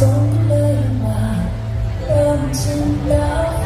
สมเลยว่าเริ่มชินแล้ว